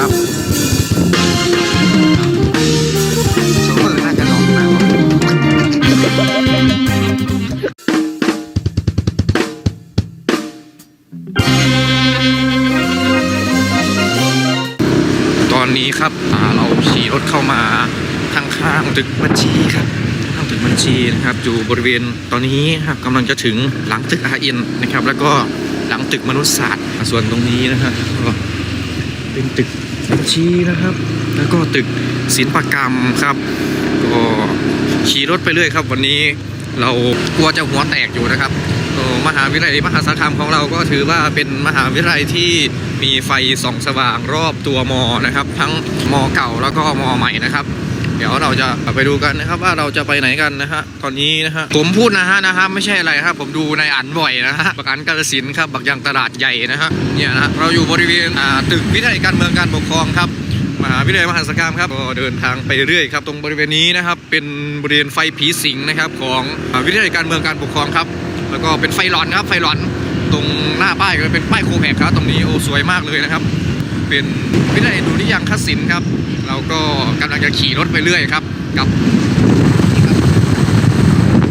ครับโซเฟอร์น่าจะลองนะตอนนี้ครับเราขี่รถเข้ามาข้างๆตึกบัญชีครับข้างตึกบัญชีนะครับ อยู่บริเวณตอนนี้ครับกำลังจะถึงหลังตึกอาเอ็นนะครับ แล้วก็หลังตึกมนุษยศาสตร์ส่วนตรงนี้นะครับก็เป็นตึก บัญชีนะครับ แล้วก็ตึกศิลปกรรมครับ ก็ขี่รถไปเรื่อยครับ วันนี้เรากลัวจะหัวแตกอยู่นะครับมหาวิทยาลัยมหาสารคามของเราก็ถือว่าเป็นมหาวิทยาลัยที่มีไฟส่องสว่างรอบตัวมอนะครับ ทั้งมอเก่าแล้วก็มอใหม่นะครับ เดี๋ยวเราจะไปดูกันนะครับว่าเราจะไปไหนกันนะฮะตอนนี้นะฮะผมพูดนะฮะนะฮะไม่ใช่อะไรครับผมดูในอันบ่อยนะฮะประกันกาลสินครับบักยางตลาดใหญ่นะฮะเนี่ยนะเราอยู่บริเวณตึกวิทยาการเมืองการปกครองครับมหาวิทยาลัยมหาสารคามครับก็เดินทางไปเรื่อยครับ ตรงบริเวณนี้นะครับเป็นบริเวณไฟผีสิงนะครับของอ่าวิทยาลัยการเมืองการปกครองครับ แล้วก็เป็นไฟหลอนครับไฟหลอนตรงหน้าป้ายก็เป็นป้ายโคแพคครับตรงนี้โอ้สวยมากเลยนะครับ เป็นวิทยาลัยดุริยางคศิลป์ครับ เราก็กำลังจะขี่รถไปเรื่อยครับ กับ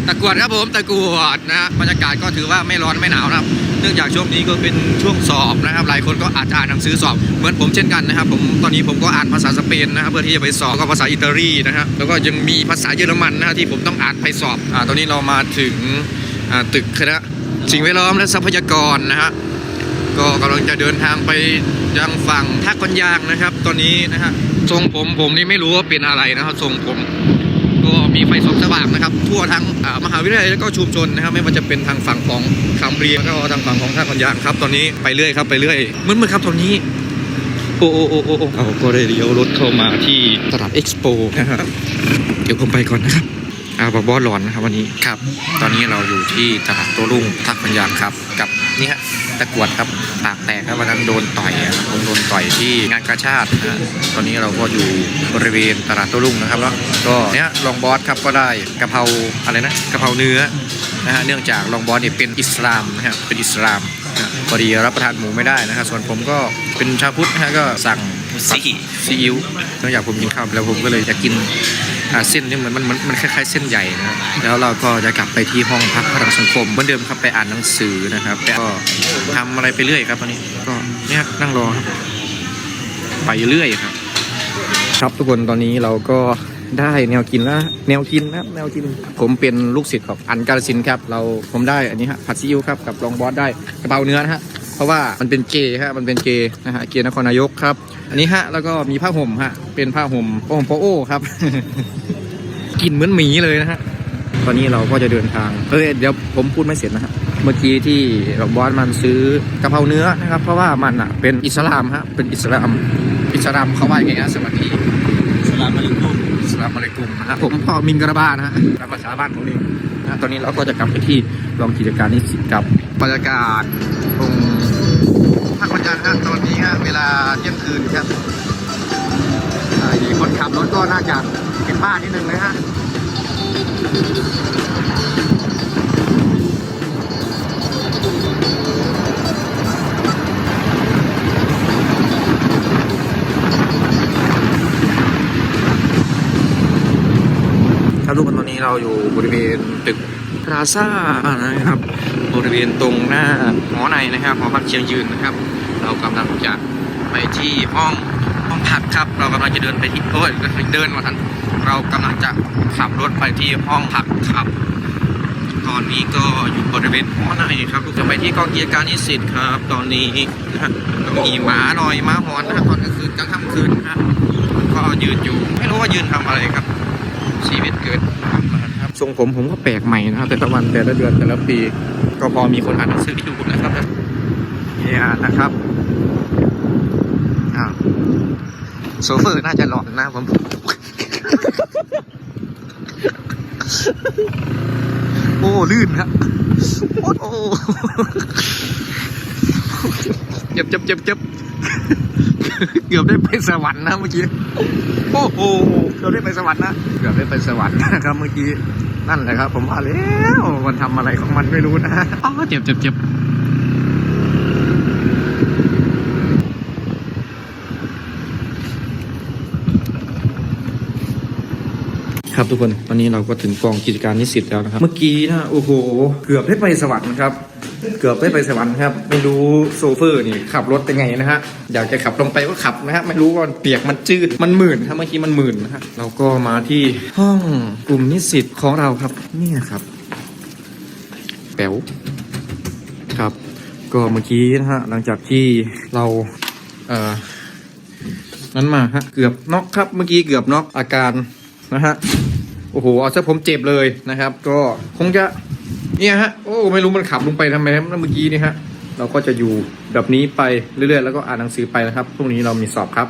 ตะกวดครับผมตะกวดนะฮะบรรยากาศก็ถือว่าไม่ร้อนไม่หนาวนะครับ เนื่องจากช่วงนี้ก็เป็นช่วงสอบนะครับ หลายคนก็อาจจะอ่านหนังสือสอบเหมือนผมเช่นกันนะครับ ผมตอนนี้ผมก็อ่านภาษาสเปนนะครับเพื่อที่จะไปสอบก็ภาษาอิตาลีนะครับแล้วก็ยังมีภาษาเยอรมันนะฮะที่ผมต้องอ่านไปสอบอ่าตอนนี้เรามาถึงอ่าตึกคณะสิ่งแวดล้อมและทรัพยากรนะฮะ ก็กำลังจะเดินทางไปยังฝั่งท่าคนยางนะครับ ตอนนี้นะฮะทรงผมผมนี่ไม่รู้ว่าเป็นอะไรนะครับทรงผมก็มีไฟส่องสว่างนะครับ ทั่วทั้งมหาวิทยาลัยแล้วก็ชุมชนนะครับ ไม่ว่าจะเป็นทางฝั่งของคำเรียนแล้วก็ทางฝั่งของท่าคนยางครับ ตอนนี้ไปเรื่อยครับไปเรื่อยมืดๆครับตอนนี้โอ้โอ้โอ้โอ้โอ้เราก็ได้เลี้ยวรถเข้ามาที่ตลาดเอ็กซ์โปนะครับเดี๋ยวผมไปก่อนนะครับอาบอกบอสร้อนนะครับวันนี้ครับ ตอนนี้เราอยู่ที่ตลาดโตรุ่งทักพันยางครับ กับ นี่ฮะตะกรวดครับปากแตกครับวันนั้นโดนต่อยอะครับผมโดนต่อยที่งานกาชาตินะฮะตอนนี้เราก็อยู่บริเวณตลาดโต้รุ่งนะครับแล้วก็เนี้ยลองบอสครับก็ได้กะเพราอะไรนะกะเพราเนื้อนะฮะเนื่องจากลองบอสเนี่ยเป็นอิสลามนะฮะเป็นอิสลามนะฮะพอดีรับประทานหมูไม่ได้นะฮะส่วนผมก็เป็นชาวพุทธนะฮะก็สั่งซีซีอิ๊วเนื่องจากผมกินข้าวไปแล้วผมก็เลยจะกินอ่า เส้นนี่เหมือนมันมันมันคล้ายๆเส้นใหญ่นะแล้วเราก็จะกลับไปที่ห้องพักพลังสังคมเหมือนเดิมครับไปอ่านหนังสือนะครับก็ทำอะไรไปเรื่อยครับตอนนี้ก็เนี่ยนั่งรอครับไปเรื่อยครับ ครับทุกคนตอนนี้เราก็ได้แนวกินแล้วแนวกินนะแนวกิน ผมเป็นลูกศิษย์ของอันการสินครับ เราผมได้อันนี้ฮะผัดซีอิ๊วครับกับรองบอสได้กระเพราเนื้อนะฮะ ราะว่ามันเป็นเกย์ฮะมันเป็นเกย์นะฮะเกย์นครนายกครับ อันนี้ฮะแล้วก็มีผ้าห่มฮะเป็นผ้าห่มผ้าห่มโปโอครับกลินเหมือนหมีเลยนะฮะตอนนี้เราก็จะเดินทางเออเดี๋ยวผมพูดไม่เสร็จนะฮะเมื่อกี้ที่รองบอสมันซื้อกระเพราเนื้อนะครับเพราะว่ามันอะเป็นอิสลามฮะเป็นอิสลามอิสลามเขาว่าอย่างไงฮะสวัสดีสลามอะลัยกุมสลามอะลัยกุมนะฮะผมพ่อมิงกระบานะฮะตามภาษาบ้านผมเองนะฮะตอนนี้เราก็จะกลับไปที่รองกิจการนิสิตกับบรรยากาศ ตรงภาควันจันทร์ฮะตอนนี้ฮะเวลาเที่ยงคืนครับอ่คนขับรถก็น่าจะเป็นบ้านนิดนึงนะฮะครับทุกคนตอนนี้เราอยู่บริเวณตึก พลาซ่านะครับ บริเวณตรงหน้าหอในนะครับหอพักเชียงยืนนะครับ เรากำลังจะไปที่ห้องห้องพักครับ เรากำลังจะเดินไปที่โอ้ยเดินมาทันเรากำลังจะขับรถไปที่ห้องพักครับ ตอนนี้ก็อยู่บริเวณหอในครับจะไปที่กองเกียรติการนิสิตครับ ตอนนี้มีหมาหน่อยหมาหอนนะตอนกลางคืนกลางค่ำคืนนะก็ยืนอยู่ไม่รู้ว่ายืนทำอะไรครับ ชีวิตเกิดครับ ทรงผมผมก็แปลกใหม่นะครับ แต่ละวันแต่ละเดือนแต่ละปี ก็พอมีคนอ่านหนังสืออยู่นะครับเนี่ยนะครับอ้าวโซเฟอร์น่าจะหลอนนะผมโอ้ลื่นครับโอ้โอ้เจ็บเจ็บเจ็บเจ็บเกือบได้ไปสวรรค์นะเมื่อกี้ โอ้โห เกือบได้ไปสวรรค์นะ เกือบได้ไปสวรรค์นะครับเมื่อกี้ นั่นและครับ ผมว่าแล้วมันทำอะไรของมันไม่รู้นะอ๋อเจ็บเจ็บเจ็บครับทุกคนวันนี้เราก็ถึงกองกิจการนิสิตแล้วนะครับ เมื่อกี้นะโอ้โห เกือบได้ไปสวรรค์ครับ เกือบได้ไปสวรรค์ครับ ไม่รู้โซเฟอร์นี่ขับรถเป็นไงนะฮะ อยากจะขับลงไปก็ขับนะฮะ ไม่รู้ว่าเปียกมันจืด มันหมื่นครับเมื่อกี้มันหมื่นนะฮะ เราก็มาที่ห้องกลุ่มนิสิตของเราครับ เนี่ยครับแป๋วครับ ก็เมื่อกี้นะฮะ หลังจากที่เรา เอ่อ นั้นมาฮะ เกือบน็อกครับ เมื่อกี้เกือบน็อกอาการนะฮะ โอ้โห เอาซะผมเจ็บเลยนะครับ ก็คงจะ เนี่ยฮะโอ้ไม่รู้มันขับลงไปทำไมนะเมื่อกี้นี่ฮะเราก็จะอยู่แบบนี้ไปเรื่อยๆ แล้วก็อ่านหนังสือไปนะครับพรุ่งนี้เรามีสอบครับ